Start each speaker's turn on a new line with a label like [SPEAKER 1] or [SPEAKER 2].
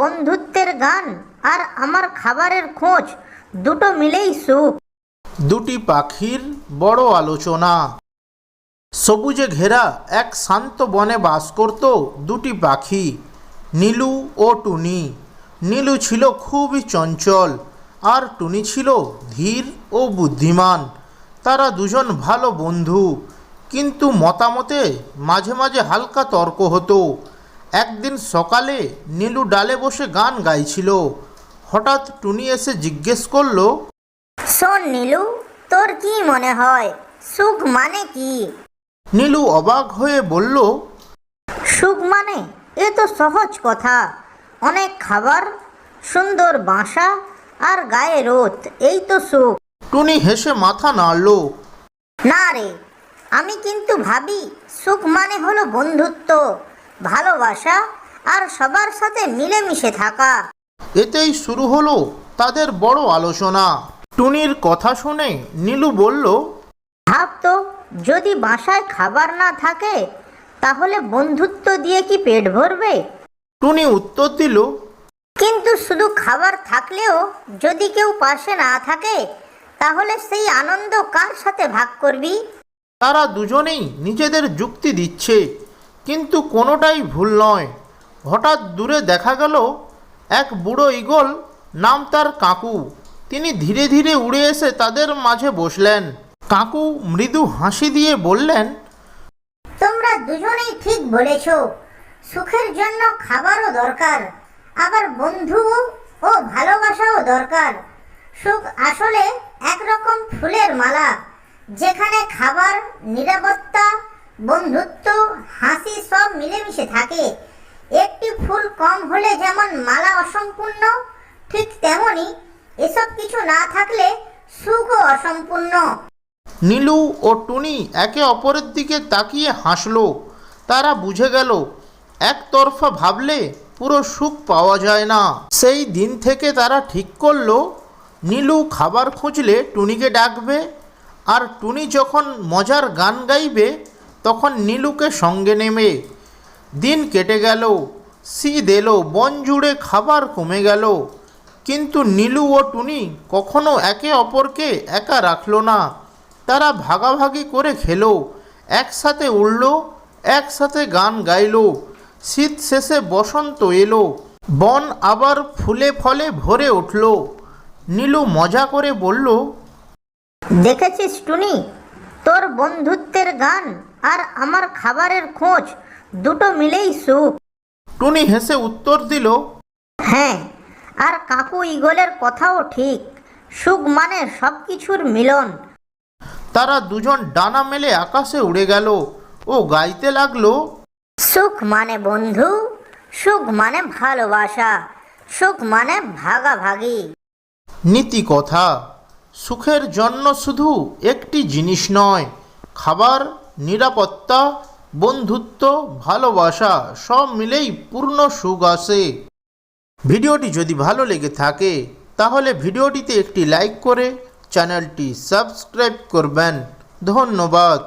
[SPEAKER 1] বন্ধুত্বের গান আর আমার খাবারের খোঁজ, দুটো মিলেই সুখ।
[SPEAKER 2] দুটি পাখির বড় আলোচনা। সবুজে ঘেরা এক শান্ত বনে বাস করত দুটি পাখি, নীলু ও টুনি। নীলু ছিল খুবই চঞ্চল আর টুনি ছিল ধীর ও বুদ্ধিমান। তারা দুজন ভালো বন্ধু, কিন্তু মতামতে মাঝে মাঝে হালকা তর্ক হতো। একদিন সকালে নীলু ডালে বসে গান গাইছিল। হঠাৎ টুনি এসে জিজ্ঞেস করল
[SPEAKER 1] শোন নীলু তোর কি মনে হয় সুখ মানে কি?
[SPEAKER 2] নীলু অবাক হয়ে বলল
[SPEAKER 1] সুখ মানে? এ তো সহজ কথা। অনেক খাবার সুন্দর বাসা আর গায়ে রোদ এই তো সুখ।
[SPEAKER 2] টুনি হেসে মাথা নাড়ল
[SPEAKER 1] না রে আমি কিন্তু ভাবি সুখ মানে হলো বন্ধুত্ব। ভালোবাসা আর সবার সাথে মিলেমিশে থাকা।
[SPEAKER 2] এতেই শুরু হলো তাদের বড় আলোচনা। টুনির কথা শুনে নীলু বলল
[SPEAKER 1] ভাব তো যদি বাসায় খাবার না থাকে তাহলে বন্ধুত্ব দিয়ে কি পেট ভরবে?
[SPEAKER 2] টুনি উত্তর দিল
[SPEAKER 1] কিন্তু শুধু খাবার থাকলেও যদি কেউ পাশে না থাকে তাহলে সেই আনন্দ কার সাথে ভাগ করবি?
[SPEAKER 2] তারা দুজনেই নিজেদের যুক্তি দিচ্ছে। কিন্তু কোনোটাই ভুল নয়। হঠাৎ দূরে দেখা গেল এক বুড়ো ঈগল, নাম তার কাকু। তিনি ধীরে ধীরে উড়ে এসে তাদের মাঝে বসলেন। কাকু মৃদু হাসি দিয়ে বললেন,
[SPEAKER 1] তোমরা দুজনেই ঠিক বলেছ। সুখের জন্য খাবারও দরকার, আবার বন্ধু ও ভালোবাসাও দরকার। সুখ আসলে একরকম ফুলের মালা, যেখানে খাবার, নিরাপত্তা বন্ধুত্ব, হাসি সব মিলেমিশে থাকে। একটি ফুল কম হলে যেমন মালা অসম্পূর্ণ, ঠিক তেমনি এসব কিছু না থাকলে সুখও অসম্পূর্ণ।
[SPEAKER 2] নীলু ও টুনি একে অপরের দিকে তাকিয়ে হাসলো। তারা বুঝে গেল, একতরফা ভাবলে পুরো সুখ পাওয়া যায় না। সেই দিন থেকে তারা ঠিক করল, নীলু খাবার খুঁজলে টুনিকে ডাকবে, আর টুনি যখন মজার গান গাইবে তখন নীলুকে সঙ্গে নেমে, দিন কেটে গেল শীত এলো বন জুড়ে খাবার কমে গেল। কিন্তু নীলু ও টুনি কখনো একে অপরকে একা রাখল না। তারা ভাগাভাগি করে খেলো, একসাথে উড়লো, একসাথে গান গাইলো। শীত শেষে বসন্ত এলো, বন আবার ফুলে ফলে ভরে উঠল। নীলু মজা করে বলল,
[SPEAKER 1] দেখেছিস টুনি, তোর বন্ধুত্বের গান আর আমার খাবারের খোঁজ দুটো মিলেই সুখ।
[SPEAKER 2] টুনি হেসে উত্তর দিল
[SPEAKER 1] হ্যাঁ আর কাকু ইগলের কথাও ঠিক। সুখ মানে সব কিছুর মিলন।
[SPEAKER 2] তারা দুজন ডানা মেলে আকাশে উড়ে গেল ও গাইতে লাগল
[SPEAKER 1] সুখ মানে বন্ধু সুখ মানে ভালোবাসা সুখ মানে ভাগাভাগি।
[SPEAKER 2] নীতি কথা সুখের জন্য শুধু একটি জিনিস নয় খাবার, নিরাপত্তা, বন্ধুত্ব, ভালোবাসা সব মিলেই পূর্ণ সুখ আসে ভিডিওটি যদি ভালো লেগে থাকে, তাহলে ভিডিওটিতে একটি লাইক করে চ্যানেলটি সাবস্ক্রাইব করবেন। ধন্যবাদ।